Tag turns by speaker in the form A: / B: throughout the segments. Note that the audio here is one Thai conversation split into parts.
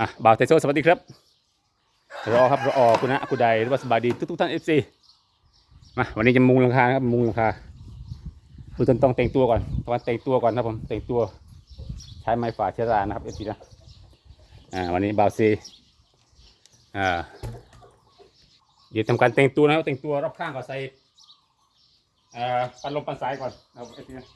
A: อะบ่าวไทโซสวัสดีครับรอครับรอคุณนะคุณใดหรือว่าสบายดีทุกทุกท่านเอฟซีมาวันนี้จะมุงหลังคาครับมุงหลังคาคือต้นต้องแต่งตัวก่อนตอนแต่งตัวก่อนนะครับผมแต่งตัวใช้ไม้ฝาเชื้อรานะครับเอฟซีนะอ่าวันนี้บ่าวซีอ่าเดี๋ยวทำการแต่งตัวนะครับแต่งตัวรอบข้างก่อนใส่อ่อปันลมปันสายก่อนนะครับเอฟซีนะ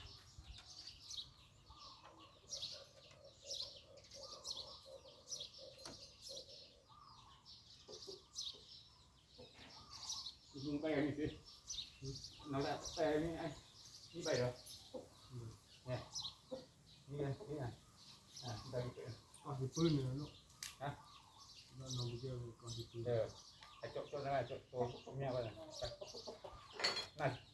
A: không bay anh gì nó đã bay như anh. Như vậy rồi. Nè. Như này như này. À đây cái còn cái phơi nữa luôn. Hả?
B: Nó nó kia còn cái phun được à cho nó này
A: chỗ chỗ
B: không nhau vậy này. Thank you.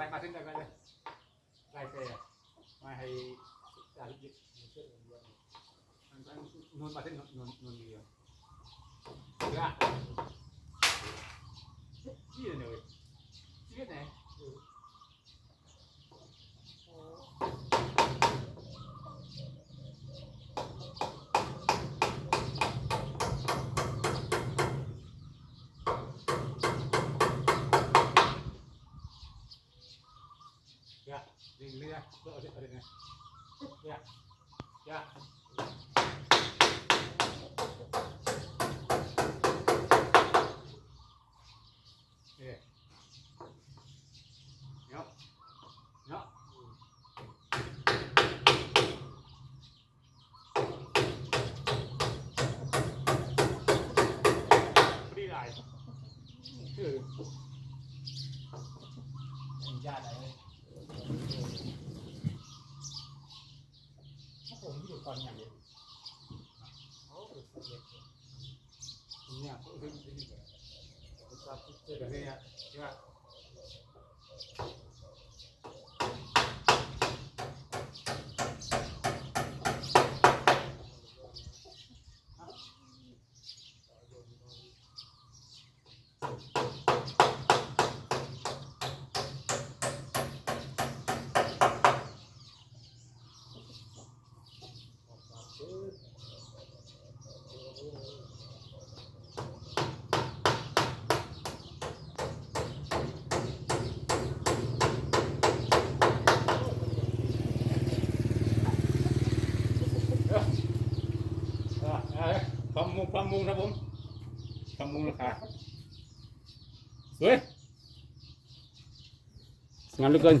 B: ไป
A: มาถึงกันเลยไล่เซ่มาให้จ่ายยึด
B: นเชื่อกัน
A: มาถึงนวลนวนเดียวเยอะที่เลยชีวิตไหนเลือดึง เรือเลือเอาเรือเอาเรือเรือเรือ เอ๊ะเนาะเนาะพอดีหลายคือ
B: ญาติอะไร
A: ผมอยู่ตอนอย่างเดียว
B: เขาเป็นสัตว์เล็ก
A: เนี่ยเขาคือเป็นแบบ
B: เป็นสัตว์ที่
A: เจ
B: เจ็
A: อบแบบนี้ใช่ไหมอ่าอ่า ความมุงความมุงครับผมความมุงราคาสวยงามเหลือเกิน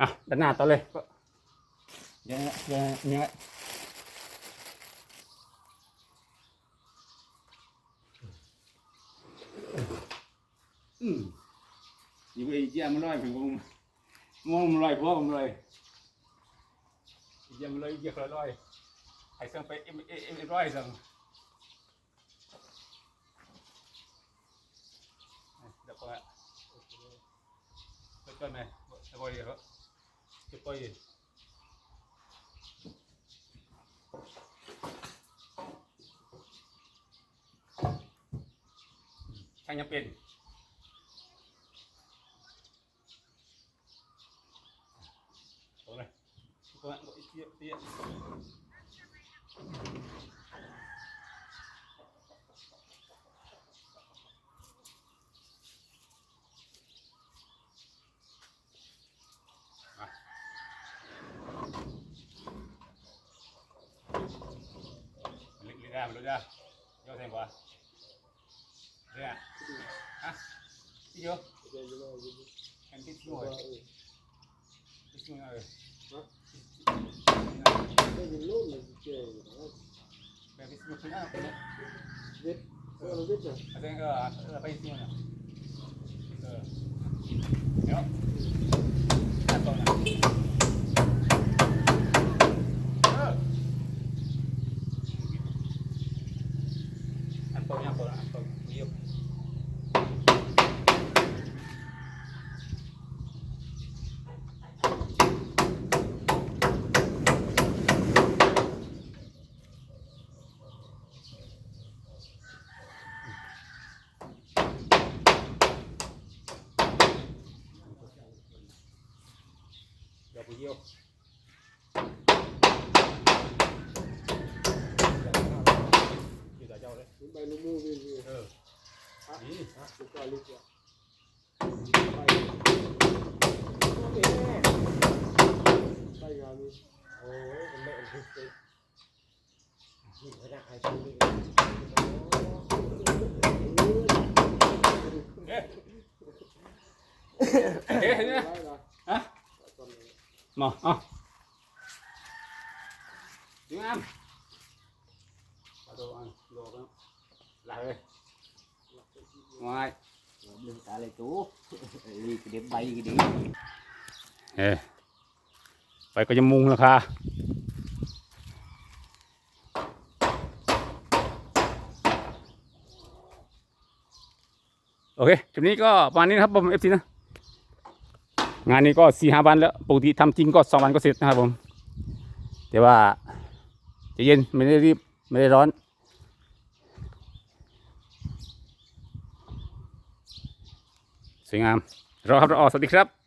A: อะด้านหน้าต่อเลยก็เดี๋ยวนะเดี๋ยวนะเนี่ยอืมอยู่ไอ้เจ้ามันลอยผมงงงมันลอยพวกมันลอยไอ้เจ้ามันลอยเยอะลอย ไอ้สั่งไปเอ็มเอ็มเอ็มร้อยสั่งเดี๋ยวก่อนไปก่อนไหมเดี๋ยวก่อนเดี๋ยวจะไปช่างยังเป็น Tốt này. Các bạn gọi tiện tiện. À. 야, 놀자. 이거 된 거야. 그래. 아, 이거. em thích rồi thích ngồi rồi cái một chuyến nào cũng được biết sao nó biết rồi ở đây là bây giờ rồi nhớ vô như tại châu đấy. Chúng ừ. bay luôn luôn đi ừ. À, đi à, chúng ta luôn kìa. Bay. Bay gà đi ôi con mẹ nó cái nhìn
B: cái đại xuống Yeah. มา
C: อะ
B: ดี
A: งามเอาดูอะดูกันไหลเลยมา
C: ลืมตาเลยตู้รีกระเด็บใบกระเด็บ
A: เอ๊ะไปก็จะมุงราคาโอเคคลิปนี้ก็ประมาณนี้นะครับผมเอฟซีนะ งานนี้ก็สี่ห้าวันแล้วปกติทำจริงก็สองวันก็เสร็จนะครับผม แต่ว่าจะเย็นไม่ได้รีบไม่ได้ร้อน สวยงามรอครับรอสวัสดีครับ